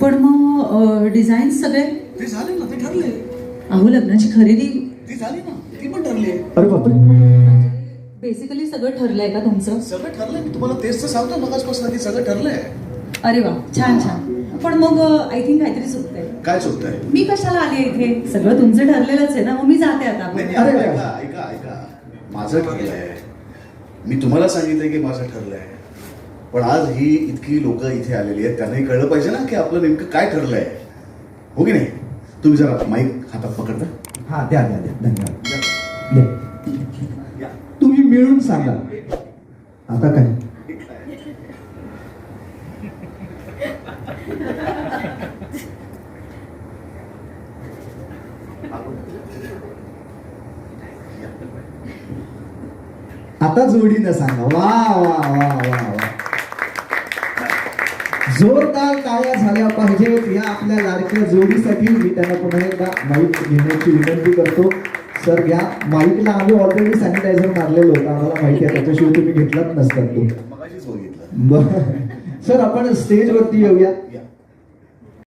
पण मग डिझाईन सगळे? ते झाले ना ते ठरले. अहो लग्नाची खरेदी? ती झाली ना ती पण ठरली. अरे बापरे. बेसिकली सगळं ठरलंय का तुमचं? सगळं ठरलंय. मी तुम्हाला तेच तर सांगतो मगाचपासून की सगळं ठरलंय. अरे वा छान छान. पण मग आय थिंक काहीतरी चुकतंय काय चुकतंय मी कशाला आले इथे? सगळं तुमचं ठरलेलंच आहे ना मग मी जाते आता. नाही, नाही, अरे, ऐका ऐका ऐका. माझं ठरलंय. मी तुम्हाला सांगितलंय की माझं ठरलंय. पण आज ही इतकी लोक इथे आलेली आहेत त्यांनाही कळलं पाहिजे ना की आपलं नेमकं काय ठरलंय. हो की नाही? तुम्ही जरा माईक हातात पकडता? हा द्या द्या द्या. धन्यवाद. तुम्ही मिळून सांगा. आता काय? आता जोडीनं सांगा. वा वा वा वा वा. जोरदार टाळ्या झाल्या पाहिजेत या आपल्या लाडक्या जोडीसाठी. मी त्यांना पुन्हा एकदा माईक घेण्याची विनंती करतो. सर या माईकला आम्ही ऑलरेडी सॅनिटायझर मारलेलो होतं. आम्हाला माहिती आहे त्याच्याशिवाय तुम्ही घेतलाच नसतात तो. सर आपण स्टेजवरती येऊया.